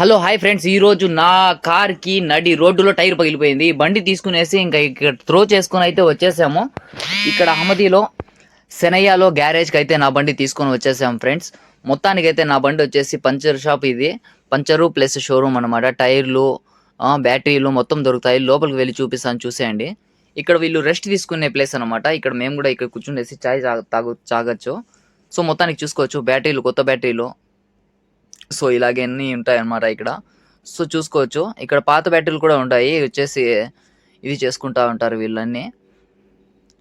Hello hi friends. ఈ రోజు నా కార్కి నడి రోడ్డులో టైర్ పగిలిపోయింది. బండి తీసుకునేసి ఇంకా ఇక్కడ త్రో చేసుకుని అయితే వచ్చేసాము. ఇక్కడ అహ్మదీలో శనయ్యలో గ్యారేజ్కి అయితే నా బండి తీసుకొని వచ్చేసాము ఫ్రెండ్స్. మొత్తానికి అయితే నా బండి వచ్చేసి పంచర్ షాప్ ఇది. పంచరు ప్లస్ షోరూమ్ అనమాట టైర్లు బ్యాటరీలు మొత్తం దొరుకుతాయి. లోపలికి వెళ్ళి చూపిస్తాను చూసేయండి. ఇక్కడ వీళ్ళు రెస్ట్ తీసుకునే ప్లేస్ అనమాట ఇక్కడ మేము కూడా ఇక్కడ కూర్చునేసి చాయ్ తాగు తాగొచ్చు. సో మొత్తానికి చూసుకోవచ్చు. బ్యాటరీలు కొత్త బ్యాటరీలు. సో ఇలాగే అన్నీ ఉంటాయన్నమాట ఇక్కడ. సో చూసుకోవచ్చు. ఇక్కడ పాత బ్యాటరీలు కూడా ఉంటాయి. వచ్చేసి ఇవి చేసుకుంటా ఉంటారు వీళ్ళన్నీ.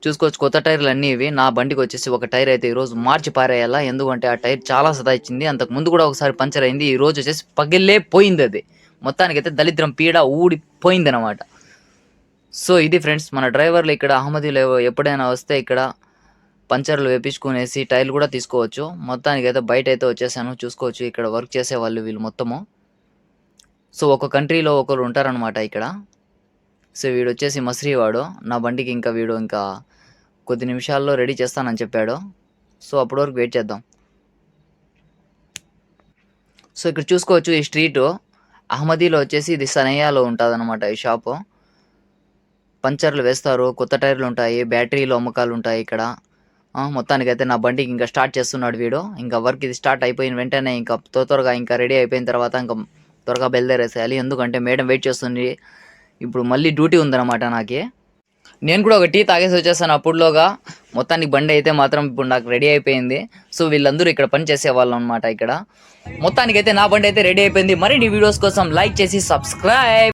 చూసుకోవచ్చు కొత్త టైర్లు అన్నీ ఇవి. నా బండికి వచ్చేసి ఒక టైర్ అయితే ఈరోజు మార్చి పారేయాలా? ఎందుకంటే ఆ టైర్ చాలా సతాయించింది అంతకు ముందు కూడా ఒకసారి పంచర్ అయింది. ఈ రోజు వచ్చేసి పగిలే పోయింది అది. మొత్తానికైతే దళిద్రం పీడ ఊడిపోయింది అనమాట సో ఇది ఫ్రెండ్స్ మన డ్రైవర్లు ఇక్కడ అహ్మదీలో ఎప్పుడైనా వస్తే ఇక్కడ పంచర్లు వేపించుకునేసి టైర్లు కూడా తీసుకోవచ్చు. మొత్తానికి అయితే బయట అయితే వచ్చేసాను. చూసుకోవచ్చు ఇక్కడ వర్క్ చేసే వాళ్ళు వీళ్ళు మొత్తము. సో ఒక కంట్రీలో ఒకరు ఉంటారనమాట ఇక్కడ. సో వీడు వచ్చేసి మసిరివాడు. నా బండికి ఇంకా వీడు ఇంకా కొద్ది నిమిషాల్లో రెడీ చేస్తానని చెప్పాడు. సో అప్పటి వరకు వెయిట్ చేద్దాం. సో ఇక్కడ చూసుకోవచ్చు ఈ స్ట్రీటు. అహ్మదీలో వచ్చేసి ఇది సనయ్యాలో ఉంటుందన్నమాట ఈ షాపు. పంచర్లు వేస్తారు. కొత్త టైర్లు ఉంటాయి. బ్యాటరీలు అమ్మకాలు ఉంటాయి ఇక్కడ. మొత్తానికైతే నా బండికి ఇంకా స్టార్ట్ చేస్తున్నాడు వీడు. ఇంకా వర్క్ ఇది స్టార్ట్ అయిపోయిన వెంటనే ఇంకా త్వర త్వరగా ఇంకా రెడీ అయిపోయిన తర్వాత ఇంకా త్వరగా బయలుదేరేసేయాలి. ఎందుకంటే మేడం వెయిట్ చేస్తుంది. ఇప్పుడు మళ్ళీ డ్యూటీ ఉందన్నమాట నాకు. నేను కూడా ఒక టీ తాగేసి వచ్చేసాను అప్పుడులోగా మొత్తానికి బండి అయితే మాత్రం ఇప్పుడు నాకు రెడీ అయిపోయింది. సో వీళ్ళందరూ ఇక్కడ పని చేసే వాళ్ళు అనమాట ఇక్కడ. మొత్తానికైతే నా బండి అయితే రెడీ అయిపోయింది. మరిన్ని వీడియోస్ కోసం లైక్ చేసి సబ్స్క్రైబ్.